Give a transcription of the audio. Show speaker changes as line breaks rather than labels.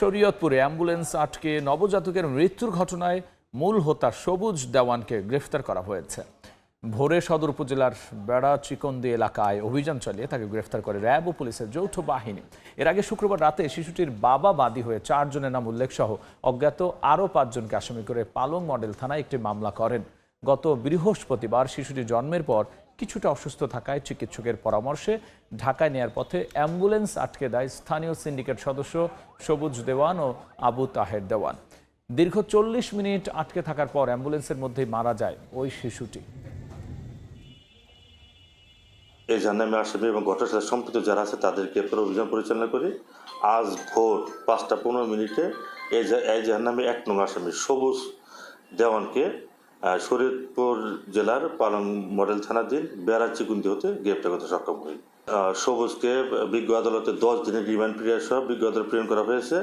শরীয়তপুরে ambulance আটকে নবজাতকের মৃত্যুর ঘটনায় মূল হোতা সবুজ দেওয়ানকে গ্রেফতার করা হয়েছে। ভোরে সদর উপজেলার বেড়া চিকন্দি এলাকায় অভিযান চালিয়ে তাকে গ্রেফতার করে র্যাব ও পুলিশের যৌথ বাহিনী। এর আগে শুক্রবার রাতে শিশুটির বাবা বাদী হয়ে চারজনের নাম উল্লেখ সহ অজ্ঞাত আরও পাঁচজনকে আসামি করে পালং মডেল থানায় একটি মামলা করেন। গত বৃহস্পতিবার শিশুটি জন্মের পর কিছুটা অসুস্থ থাকায় চিকিৎসকের পরামর্শে ঢাকায় নেয়ার পথে অ্যাম্বুলেন্স আটকে দেয় স্থানীয় সিন্ডিকেট সদস্য সবুজ দেওয়ান ও আবু তাহের দেওয়ান। দীর্ঘ চল্লিশ মিনিট আটকে থাকার পর অ্যাম্বুলেন্সের মধ্যেই মারা যায় ওই শিশুটি।
এই জাহান্নামে আসামি এবং ঘটনার সাথে সম্পৃক্ত যারা আছে তাদেরকে অভিযান পরিচালনা করি। আজ ভোর পাঁচটা পনেরো মিনিটে এই জাহান্নামে এক নং আসামি সবুজ দেওয়ানকে আহ, শরীয়তপুর জেলার পালং মডেল থানাধীন বেড়া চিকুন্দি হতে গ্রেপ্তার করতে সক্ষম হই। সবুজকে বিজ্ঞ আদালতে দশ দিনের রিমান্ড পিরিয়ড সহ বিজ্ঞ আদালত প্রেরণ করা হয়েছে।